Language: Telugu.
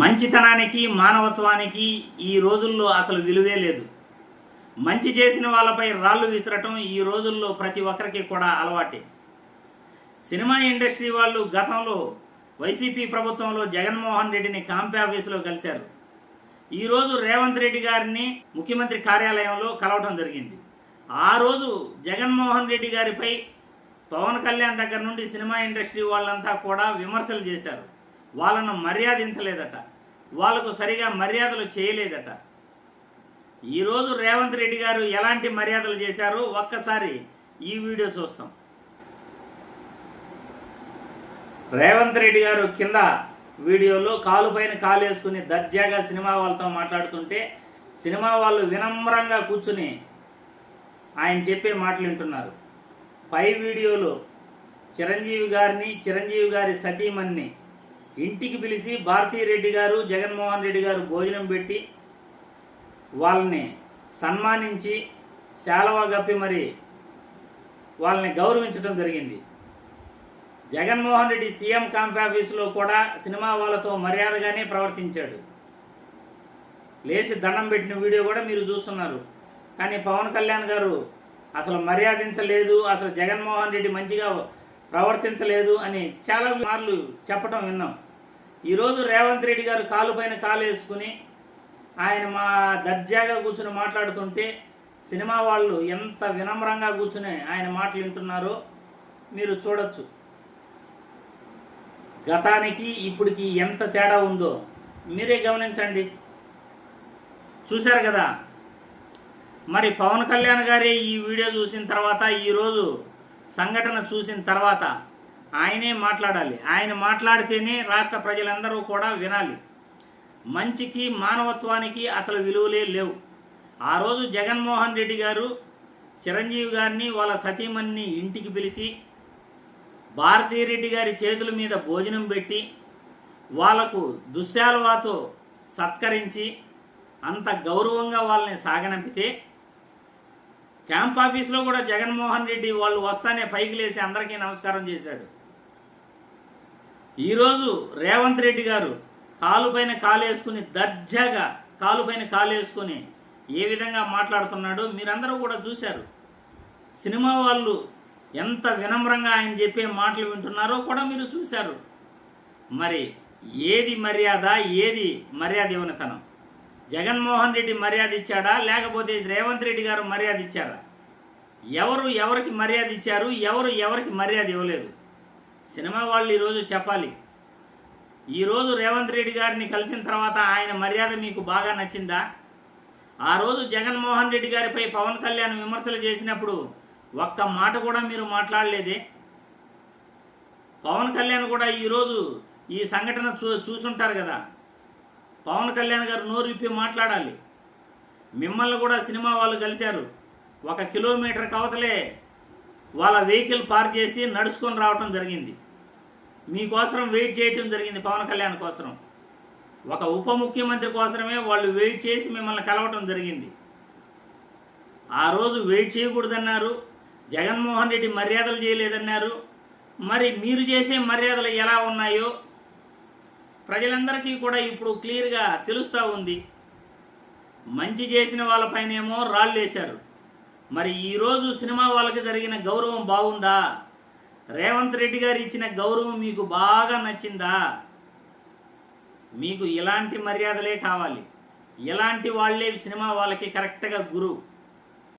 మంచితనానికి మానవత్వానికి ఈ రోజుల్లో అసలు విలువే లేదు. మంచి చేసిన వాళ్ళపై రాళ్ళు విసరటం ఈ రోజుల్లో ప్రతి ఒక్కరికి కూడా అలవాటే. సినిమా ఇండస్ట్రీ వాళ్ళు గతంలో వైసీపీ ప్రభుత్వంలో జగన్మోహన్ రెడ్డిని కాంపే ఆఫీసులో కలిశారు. ఈరోజు రేవంత్ రెడ్డి గారిని ముఖ్యమంత్రి కార్యాలయంలో కలవటం జరిగింది. ఆ రోజు జగన్మోహన్ రెడ్డి గారిపై పవన్ కళ్యాణ్ దగ్గర నుండి సినిమా ఇండస్ట్రీ వాళ్ళంతా కూడా విమర్శలు చేశారు. వాళ్ళను మర్యాదించలేదట. వాళ్ళకు సరిగా మర్యాదలు చేయలేదట. ఈరోజు రేవంత్ రెడ్డి గారు ఎలాంటి మర్యాదలు చేశారో ఒక్కసారి ఈ వీడియో చూస్తాం. రేవంత్ రెడ్డి గారు కింద వీడియోలో కాలు పైన కాలు వేసుకుని దర్జాగా సినిమా వాళ్ళతో మాట్లాడుతుంటే సినిమా వాళ్ళు వినమ్రంగా కూర్చుని ఆయన చెప్పే మాటలు వింటున్నారు. పై వీడియోలో చిరంజీవి గారిని చిరంజీవి గారి సతీమణిని ఇంటికి పిలిచి భారతీరెడ్డి గారు జగన్మోహన్ రెడ్డి గారు భోజనం పెట్టి వాళ్ళని సన్మానించి శాలవా గప్పి మరి వాళ్ళని గౌరవించడం జరిగింది. జగన్మోహన్ రెడ్డి సీఎం కాంఫ్ ఆఫీసులో కూడా సినిమా వాళ్ళతో మర్యాదగానే ప్రవర్తించాడు. లేచి దండం పెట్టిన వీడియో కూడా మీరు చూస్తున్నారు. కానీ పవన్ కళ్యాణ్ గారు అసలు మర్యాదించలేదు అసలు జగన్మోహన్ రెడ్డి మంచిగా ప్రవర్తించలేదు అని చాలా మార్లు చెప్పటం విన్నాం. ఈరోజు రేవంత్ రెడ్డి గారు కాలు పైన కాలు వేసుకుని ఆయన మా దర్జాగా కూర్చుని మాట్లాడుతుంటే సినిమా వాళ్ళు ఎంత వినమ్రంగా కూర్చుని ఆయన మాటలు వింటున్నారో మీరు చూడొచ్చు. గతానికి ఇప్పటికి ఎంత తేడా ఉందో మీరే గమనించండి. చూశారు కదా? మరి పవన్ కళ్యాణ్ గారే ఈ వీడియో చూసిన తర్వాత ఈరోజు సంఘటన చూసిన తర్వాత ఆయనే మాట్లాడాలి. ఆయన మాట్లాడితేనే రాష్ట్ర ప్రజలందరూ కూడా వినాలి. మంచికి మానవత్వానికి అసలు విలువలే లేవు. ఆ రోజు జగన్మోహన్ రెడ్డి గారు చిరంజీవి గారిని వాళ్ళ సతీమణిని ఇంటికి పిలిచి భారతీరెడ్డి గారి చేతుల మీద భోజనం పెట్టి వాళ్ళకు దుశ్శాలువాతో సత్కరించి అంత గౌరవంగా వాళ్ళని సాగనంపితే క్యాంప్ ఆఫీస్లో కూడా జగన్మోహన్ రెడ్డి వాళ్ళు వస్తానే పైకి లేచి అందరికీ నమస్కారం చేశాడు. ఈరోజు రేవంత్ రెడ్డి గారు కాలుపైన కాలేసుకుని కాలు వేసుకుని దర్జాగా కాలుపైన కాలేసుకుని కాలు వేసుకుని ఏ విధంగా మాట్లాడుతున్నాడో మీరందరూ కూడా చూశారు. సినిమా వాళ్ళు ఎంత వినమ్రంగా ఆయన చెప్పే మాటలు వింటున్నారో కూడా మీరు చూశారు. మరి ఏది మర్యాద ఏది మర్యాద ఇవ్వనితనం? జగన్మోహన్ రెడ్డి మర్యాద ఇచ్చాడా? లేకపోతే రేవంత్ రెడ్డి గారు మర్యాద ఇచ్చారా? ఎవరు ఎవరికి మర్యాద ఇచ్చారు? ఎవరు ఎవరికి మర్యాద ఇవ్వలేదు? సినిమా వాళ్ళు ఈరోజు చెప్పాలి. ఈరోజు రేవంత్ రెడ్డి గారిని కలిసిన తర్వాత ఆయన మర్యాద మీకు బాగా నచ్చిందా? ఆ రోజు జగన్మోహన్ రెడ్డి గారిపై పవన్ కళ్యాణ్ విమర్శలు చేసినప్పుడు ఒక్క మాట కూడా మీరు మాట్లాడలేదే? పవన్ కళ్యాణ్ కూడా ఈరోజు ఈ సంఘటన చూ చూసుంటారు కదా. పవన్ కళ్యాణ్ గారు నోరు విప్పి మాట్లాడాలి. మిమ్మల్ని కూడా సినిమా వాళ్ళు కలిశారు. ఒక కిలోమీటర్ కవతలే వాళ్ళ వెహికల్ పార్క్ చేసి నడుచుకొని రావటం జరిగింది. మీకోసం వెయిట్ చేయటం జరిగింది పవన్ కళ్యాణ్ కోసం ఒక ఉప ముఖ్యమంత్రి కోసమే వాళ్ళు వెయిట్ చేసి మిమ్మల్ని కలవటం జరిగింది. ఆ రోజు వెయిట్ చేయకూడదన్నారు. జగన్మోహన్ రెడ్డి మర్యాదలు చేయలేదన్నారు. మరి మీరు చేసే మర్యాదలు ఎలా ఉన్నాయో ప్రజలందరికీ కూడా ఇప్పుడు క్లియర్గా తెలుస్తూ ఉంది. మంచి చేసిన వాళ్ళపైనేమో రాళ్ళు వేశారు. మరి ఈరోజు సినిమా వాళ్ళకి జరిగిన గౌరవం బాగుందా? రేవంత్ రెడ్డి గారు ఇచ్చిన గౌరవం మీకు బాగా నచ్చిందా? మీకు ఇలాంటి మర్యాదలే కావాలి. ఇలాంటి వాళ్ళే సినిమా వాళ్ళకి కరెక్ట్గా గురువు